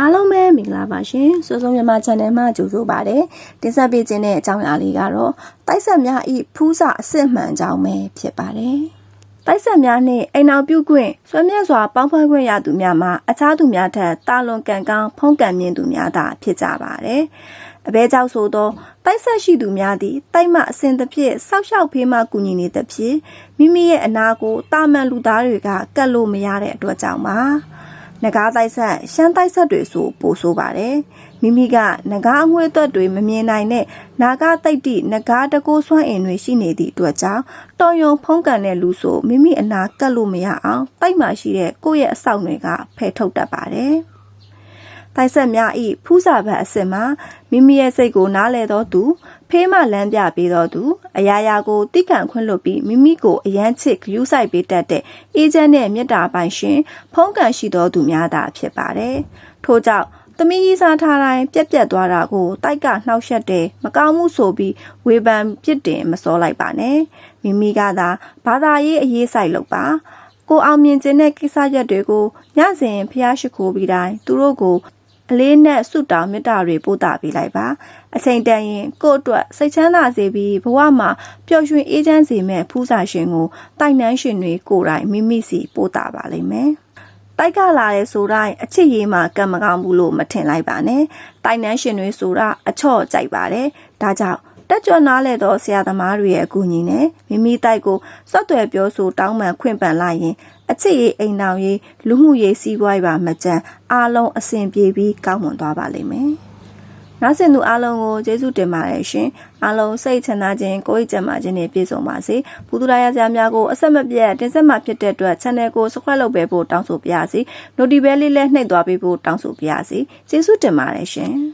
အားလုံးပဲမင်္ဂလာပါရှင်စိုးစိုးမြန်မာ channel မှာကြိုဆိုပါရစေတင်ဆက်ပေးခြင်းတဲ့အကြောင်းအရာလေးကတော့တိုက်ဆက်များဤဖူးစာအစစ်မှန်ကြောင်းပဲဖြစ်ပါတယ်တိုက်ဆက်များနှင့်အိမ်နောက်ပြုခွင့်ဆွေမြတ်စွာပေါင်းဖွဲ့ခွင့်ရသူများမှာအခြားသူများထက်တာလွန်ကံကောင်းဖုံးကံမြင့်သူများသာဖြစ်ကြပါတယ်အဘဲကြောင့်ဆိုသောတိုက်ဆက်ရှိသူများသည်တိုက်မှအစဉ်တစ်ဖြစ်ဆောက်ရှောက်ဖေးမှကူညီနေသဖြင့်မိမိရဲ့အနာကိုတာမန်လူသားတွေကကတ်လို့မရတဲ့အတွက်ကြောင့်ပါ နဂါးတိုက်ဆက်ရှမ်းတိုက်ဆက်တွေဆိုပို့ဆိုပါတယ်မိမိကနဂါးအငွေ့သက်တွေမမြင်နိုင်တဲ့နာဂတိတ်တိနဂါးတကိုးဆွမ်းအင်တွေရှိနေသည့်အတွက်ကြောင့်တော်ယုံဖုံးကန်တဲ့လူဆိုမိမိအနာကတ်လို့မရအောင်တိုက်မှရှိတဲ့ကိုယ့်ရဲ့အဆောက်တွေကဖယ်ထုတ်တတ်ပါတယ် တိုက်ဆက်များဤဖူးစာဘတ်အစစ်မှာမိမိရဲ့စိတ်ကိုနားလဲသောသူဖေးမလမ်းပြပေးသောသူအရာရာကိုတိကံခွင့်လွတ်ပြီးမိမိကိုအယမ်းချစ်ဂယူးဆိုင်ပေးတတ်တဲ့အေဂျင့်နဲ့မေတ္တာပိုင်ရှင် ဖုံးကန်ရှိသောသူများသာဖြစ်ပါတယ်။ထို့ကြောင့်သမီးကြီးစားထားတိုင်းပြက်ပြက်သွားတာကိုတိုက်ကနှောက်ယှက်တယ်မကောင်းမှုဆိုပြီးဝေဖန်ပြစ်တင်မစောလိုက်ပါနဲ့မိမိကသာဘာသာရေးအရေးဆိုင်လုပ်ပါကိုအောင်မြင်ခြင်းတဲ့ကိစ္စရက်တွေကိုညစဉ်ဖျားရှိခိုးပြီးတိုင်းသူတို့ကို အလေးနဲ့ဆုတောင်းမေတ္တာတွေပို့တာပေးလိုက်ပါအချိန်တန်ရင်ကိုယ့်အတွက်စိတ်ချမ်းသာစေပြီးဘဝမှာပျော်ရွှင်အေးချမ်းစေမဲ့ဖူးစာရှင်ကိုတိုင်နှန်းရှင်တွေကိုယ်တိုင်မိမိစီပို့တာပါလိမ့်မယ်တိုက်ကလာတဲ့ဆိုတိုင်းအချစ်ရေးမှာကံမကောင်းဘူးလို့မထင်လိုက်ပါနဲ့တိုင်နှန်းရှင်တွေဆိုတာအချော့ကြိုက်ပါတယ်ဒါကြောင့် တက်ကြွနားလဲသောဆရာသမားတွေရဲ့အကူအညီနဲ့မိမိတိုက်ကိုစော့သွယ်ပြောဆိုတောင်းပန်ခွင့်ပန်လိုက်ရင်အချစ်ရေးအိမ်တော်ရေးလူမှုရေးစီးပွားရေးပါမကြမ်းအားလုံးအဆင်ပြေပြီးကောင်းမွန်သွားပါလိမ့်မယ်။နောက်ဆင်သူအားလုံးကိုကျေးဇူးတင်ပါတယ်ရှင်။အားလုံးစိတ်ချမ်းသာခြင်းကိုယ်ကြံပါခြင်းနဲ့ပြည့်စုံပါစေ။ဘုသူရရစရာများကိုအဆက်မပြတ်တင်ဆက်မှဖြစ်တဲ့အတွက် channel ကို subscribe လုပ်ပေးဖို့တောင်းဆိုပါရစေ။ notification လေးလည်းနှိပ်သွားပေးဖို့တောင်းဆိုပါရစေ။ကျေးဇူးတင်ပါတယ်ရှင်။